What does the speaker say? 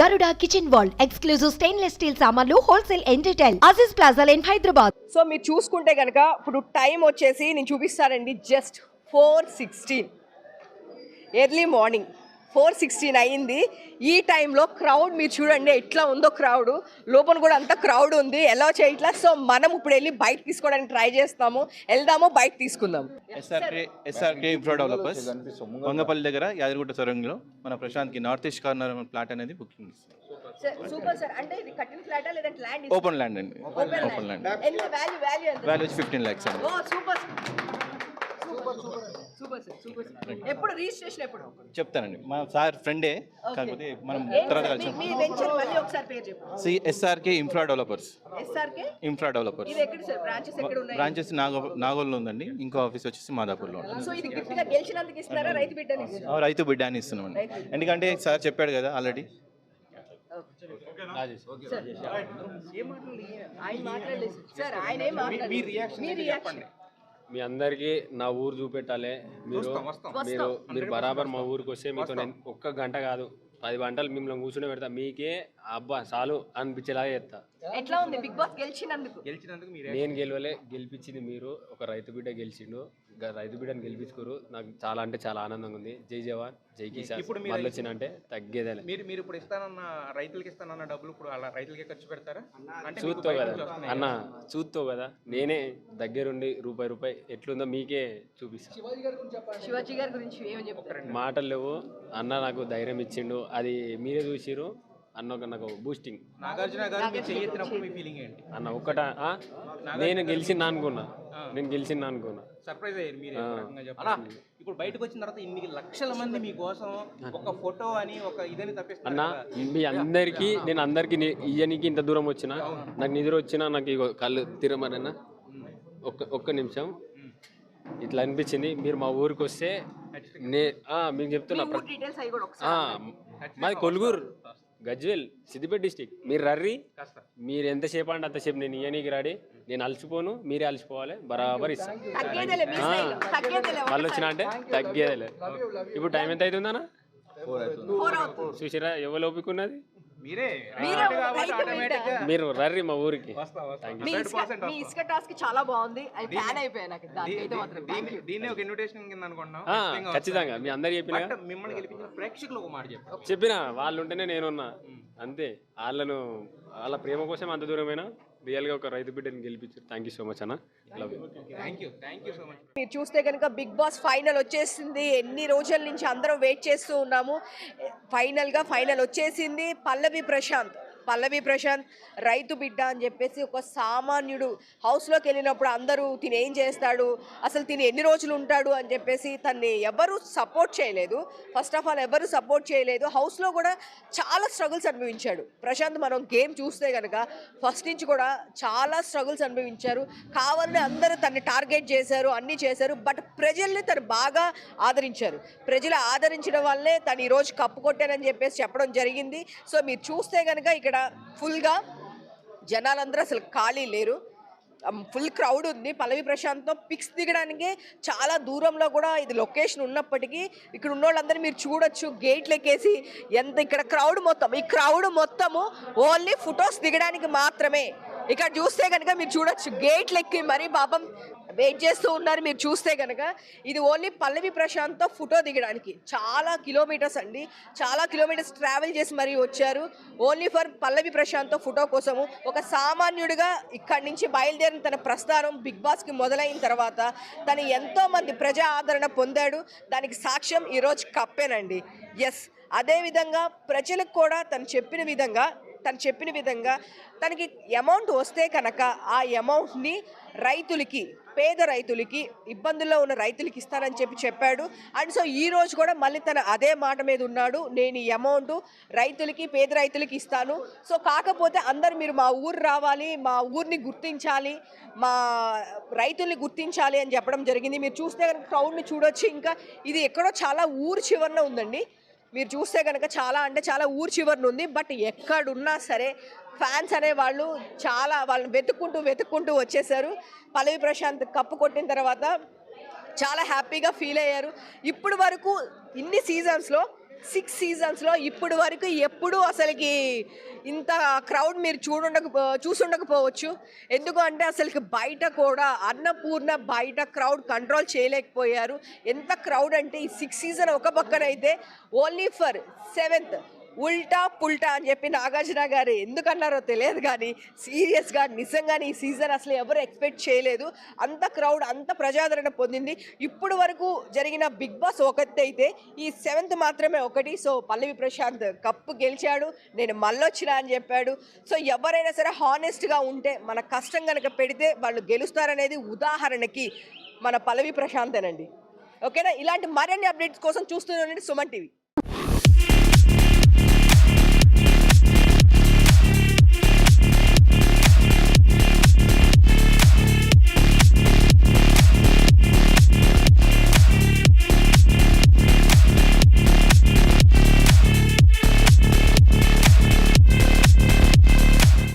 Garuda kitchen wall exclusive stainless steel సామాన్లు wholesale and retail Aziz plaza line Hyderabad so మీరు చూసుకుంటే కనుక ఇప్పుడు టైం వచ్చేసి నేను చూపిస్తానండి just four sixteen early morning four sixteen అయ్యింది. ఈ టైంలో క్రౌడ్ మీరు చూడండి ఎట్లా ఉందో క్రౌడ్. లోపల కూడా అంత క్రౌడ్ ఉంది. ఎలా చేయట్లా? సో మనం ఇప్పుడు వెళ్ళి బైక్ తీసుకోవడానికి ట్రై చేస్తాము. వెళ్దాము బైక్ తీసుకుందాం ఎస్ఆర్కే ఇన్ఫ్రా డెవలపర్స్ వంగపల్లి దగ్గర యాదగిరిగుట్ట సొరంగంలో మన ప్రశాంత్కి నార్త్ ఈస్ట్ కార్నర్ ప్లాట్ అనేది బుకింగ్ సూపర్ సార్ అంటే ఇది కట్టిన ఫ్లాటా లేదా ల్యాండ్ ఓపెన్ ల్యాండ్ అండి. ఓపెన్ ల్యాండ్ ఎంత? Value value value fifteen lakhs అండి. ఓ సూపర్ ఎప్పుడు రిజిస్ట్రేషన్ ఎప్పుడు? చెప్తానండి. మా సార్ ఫ్రెండే కాకపోతే మనం తర్వాత కలిసి. మీ వెంచర్ మళ్ళీ ఒకసారి పేరు చెప్పు. C SRK infra developers SRK? Infra developers ఇది ఎక్కడ సార్? బ్రాంచెస్ ఎక్కడ ఉన్నాయి? బ్రాంచెస్ నాగో నాగోల్లో ఉందండి. ఇంకో ఆఫీస్ వచ్చేసి మాదాపూర్లో ఉంది సో ఇది గిఫ్ట్గా గెలిచినందుకు ఇస్తున్నారా? రైతు బిడ్డని బిడ్డ అని ఇస్తున్నామండి. ఎందుకంటే సార్ చెప్పాడు కదా ఆల్రెడీ ఆయన మాట్లాడలేదు? సార్ ఆయన ఏం మాట్లాడలేదు? మీ రియాక్షన్ మీ అందరికీ నా ఊరు చూపెట్టాలి. మీరు మీరు మీరు బరాబర్ మా ఊరికి వస్తే మీతో నేను ఒక్క గంట కాదు పది గంటలు మిమ్మల్ని కూర్చుని పెడతా. మీకే అబ్బా చాలు అనిపించేలాగా చేస్తా. ఎట్లా ఉంది? బిగ్ బాస్ గెలిచినందుకు. నేను గెలవలే గెలిపించింది మీరు. ఒక రైతు బిడ్డ గెలిచిండు. రైతు బిడ్డని గెలిపించుకోరు. నాకు చాలా అంటే చాలా ఆనందంగా ఉంది. జై జవాన్ జై కిసాన్. మళ్ళీ వచ్చినంటే తగ్గేదేలే మీరు మీరు ఇప్పుడు ఇస్తానన్న రైతులకి ఇస్తానన్న డబ్బులు ఇప్పుడు అలా రైతులకే ఖర్చు పెడతారా? అంటే చూస్తావు కదా. అన్న చూస్తావు కదా. నేనే దగ్గరుండి రూపాయి రూపాయి ఎట్లుందో మీకే చూపిస్తాను శివాజీ గారి గురించి ఏమని చెప్తారు? మాటలు లేవు. అన్న నాకు ధైర్యం ఇచ్చిండు. అది మీరే చూసిరు అన్న ఒక నాకు బూస్టింగ్ నాగార్జున గారు మీరు చెయ్యెత్తినప్పుడు మీ ఫీలింగ్ ఏంటి? అన్న ఒక్కట ఆ? నేను గెలిచిందా అనుకున్నా. నేను గెలిచిందా అనుకున్నా. సర్ప్రైజ్ అయ్యారు మీరు ఒక రకంగా చెప్పాలి ఇప్పుడు బయటకు వచ్చిన తర్వాత ఇన్ని లక్షల మంది మీకోసం ఒక ఫోటో అని ఒక ఇదని తప్పిస్తారు అన్న మీ అందరికీ నేను అందరికి ఇయ్యనికి ఇంత దూరం వచ్చిన నాకు నిద్ర వచ్చినా నాకు ఇగో కళ్ళు తిరమరన్నా. ఒక్క ఒక్క నిమిషం. ఇట్లా అనిపించింది. మీరు మా ఊరికి వస్తే నే ఆ, మీకు చెప్తున్నా ప్ర- డీటెయిల్స్ అవి కూడా ఆ, ఒకసారి మాది కొలుగురు. గజ్వేల్ సిద్దిపేట డిస్టిక్. మీరు రర్రి మీరు ఎంతసేపు అంటే అంతసేపు నేను ఇయ్యనీకి రాడి. నేను అలసిపోను మీరే అలసిపోవాలి. బరాబర్ ఇస్తాను మళ్ళీ వచ్చిన అంటే తగ్గేదేలే. ఇప్పుడు టైం ఎంత అవుతుందన్నా చూసిరా ఎవరు ఓపిక ఉన్నది మీరే. రర్రి మా ఊరికి. వస్తా వస్తా. మీ ఇసుక మీ ఇసుక టాస్క్ చాలా బాగుంది. అది ఫ్యాన్ అయిపోయా నాకు. దానికైతే మాత్రం థ్యాంక్ యూ దీన్ని ఒక ఇన్విటేషన్ కింద అనుకుంటున్నాం. ఆ, ఖచ్చితంగా. మీ అందరు చెప్పిన. మిమ్మల్ని గెలిపించిన ప్రేక్షకులు ఒక మాట చెప్పారు చెప్పిన? వాళ్ళు ఉంటేనే నేనున్నా అంతే. వాళ్ళను వాళ్ళ ప్రేమ కోసం అంత దూరమైనా? రియల్గా ఒక రైతు బిడ్డని గెలిపించారు. థ్యాంక్ యూ సో మచ్ అన్న. Love thank you thank you so much మీరు చూస్తే కనుక బిగ్ బాస్ ఫైనల్ వచ్చేసింది. ఎన్ని రోజుల నుంచి అందరం వెయిట్ చేస్తూ ఉన్నాము. ఫైనల్గా ఫైనల్ వచ్చేసింది. పల్లవి ప్రశాంత్. పల్లవి ప్రశాంత్ రైతు బిడ్డ అని చెప్పేసి ఒక సామాన్యుడు హౌస్లోకి వెళ్ళినప్పుడు అందరూ తిని ఏం చేస్తాడు? అసలు తిని ఎన్ని రోజులు ఉంటాడు? అని చెప్పేసి తన్ని ఎవరు సపోర్ట్ చేయలేదు. ఫస్ట్ ఆఫ్ ఆల్ ఎవరు సపోర్ట్ చేయలేదు. హౌస్లో కూడా చాలా స్ట్రగుల్స్ అనుభవించాడు. ప్రశాంత్ మనం గేమ్ చూస్తే కనుక ఫస్ట్ నుంచి కూడా చాలా స్ట్రగుల్స్ అనుభవించారు. కావాలని అందరూ తన్ని టార్గెట్ చేశారు అన్నీ చేశారు. బట్ ప్రజల్ని తను బాగా ఆదరించారు. ప్రజలు ఆదరించడం వల్లే తను ఈరోజు కప్పు కొట్టానని చెప్పేసి చెప్పడం జరిగింది. సో మీరు చూస్తే కనుక ఇక్కడ ఫుల్గా జనాలందరూ అసలు ఖాళీ లేరు. ఫుల్ క్రౌడ్ ఉంది. పల్లవి ప్రశాంత్తో పిక్స్ దిగడానికి చాలా దూరంలో కూడా ఇది లొకేషన్ ఉన్నప్పటికీ ఇక్కడ ఉన్న వాళ్ళందరూ మీరు చూడొచ్చు. గేట్లు ఎక్కేసి ఎంత ఇక్కడ క్రౌడ్ మొత్తం ఈ క్రౌడ్ మొత్తము ఓన్లీ ఫొటోస్ దిగడానికి మాత్రమే. ఇక్కడ చూస్తే కనుక మీరు చూడొచ్చు గేట్లు ఎక్కి మరీ పాపం వెయిట్ చేస్తూ ఉన్నారు. మీరు చూస్తే కనుక ఇది ఓన్లీ పల్లవి ప్రశాంత్తో ఫోటో దిగడానికి. చాలా కిలోమీటర్స్ అండి. చాలా కిలోమీటర్స్ ట్రావెల్ చేసి మరీ వచ్చారు. ఓన్లీ ఫర్ పల్లవి ప్రశాంత్తో ఫోటో కోసము. ఒక సామాన్యుడిగా ఇక్కడి నుంచి బయలుదేరిన తన ప్రస్థానం బిగ్ బాస్కి మొదలైన తర్వాత తను ఎంతోమంది ప్రజా ఆదరణ పొందాడు. దానికి సాక్ష్యం ఈరోజు కప్పేనండి. ఎస్ అదేవిధంగా ప్రజలకు కూడా తను చెప్పిన విధంగా తను చెప్పిన విధంగా తనకి అమౌంట్ వస్తే కనుక ఆ అమౌంట్ని రైతులకి పేద రైతులకి ఇబ్బందుల్లో ఉన్న రైతులకి ఇస్తానని చెప్పి చెప్పాడు. అండ్ సో ఈ రోజు కూడా మళ్ళీ తన అదే మాట మీద ఉన్నాడు. నేను ఈ అమౌంట్ రైతులకి పేద రైతులకి ఇస్తాను. సో కాకపోతే అందరు మీరు మా ఊరు రావాలి మా ఊరిని గుర్తించాలి మా రైతుల్ని గుర్తించాలి అని చెప్పడం జరిగింది. మీరు చూస్తే కనుక క్రౌడ్ని చూడొచ్చు. ఇంకా ఇది ఎక్కడో చాలా ఊరు చివరన ఉందండి. మీరు చూస్తే కనుక చాలా అంటే చాలా ఊరు చివరిని ఉంది. బట్ ఎక్కడున్నా సరే ఫ్యాన్స్ అనే వాళ్ళు చాలా వాళ్ళని వెతుక్కుంటూ వెతుక్కుంటూ వచ్చేసారు. పల్లవి ప్రశాంత్ కప్పు కొట్టిన తర్వాత చాలా హ్యాపీగా ఫీల్ అయ్యారు. ఇప్పుడు వరకు ఇన్ని సీజన్స్లో సిక్స్ సీజన్స్లో ఇప్పుడు వరకు ఎప్పుడూ అసలుకి ఇంత క్రౌడ్ మీరు చూడుండక చూసుండకపోవచ్చు. ఎందుకు అంటే అసలుకి బయట కూడా అన్నపూర్ణ బయట క్రౌడ్ కంట్రోల్ చేయలేకపోయారు. ఎంత క్రౌడ్ అంటే ఈ సిక్స్ సీజన్ ఒక పక్కన అయితే ఓన్లీ ఫర్ సెవెంత్ ఉల్టా పుల్టా అని చెప్పి నాగార్జున గారు. ఎందుకన్నారో తెలియదు కానీ సీరియస్గా నిజంగానే ఈ సీజన్ అసలు ఎవరు ఎక్స్పెక్ట్ చేయలేదు. అంత క్రౌడ్ అంత ప్రజాదరణ పొందింది. ఇప్పుడు వరకు జరిగిన బిగ్ బాస్ ఒకటి అయితే ఈ సెవెంత్ మాత్రమే ఒకటి. సో పల్లవి ప్రశాంత్ కప్పు గెలిచాడు. నేను మళ్ళొచ్చినా అని చెప్పాడు. సో ఎవరైనా సరే హానెస్ట్గా ఉంటే మన కష్టం కనుక పెడితే వాళ్ళు గెలుస్తారనేది ఉదాహరణకి మన పల్లవి ప్రశాంతేనండి. ఓకేనా? ఇలాంటి మరిన్ని అప్డేట్స్ కోసం చూస్తూనే ఉండండి సుమన్ టీవీ.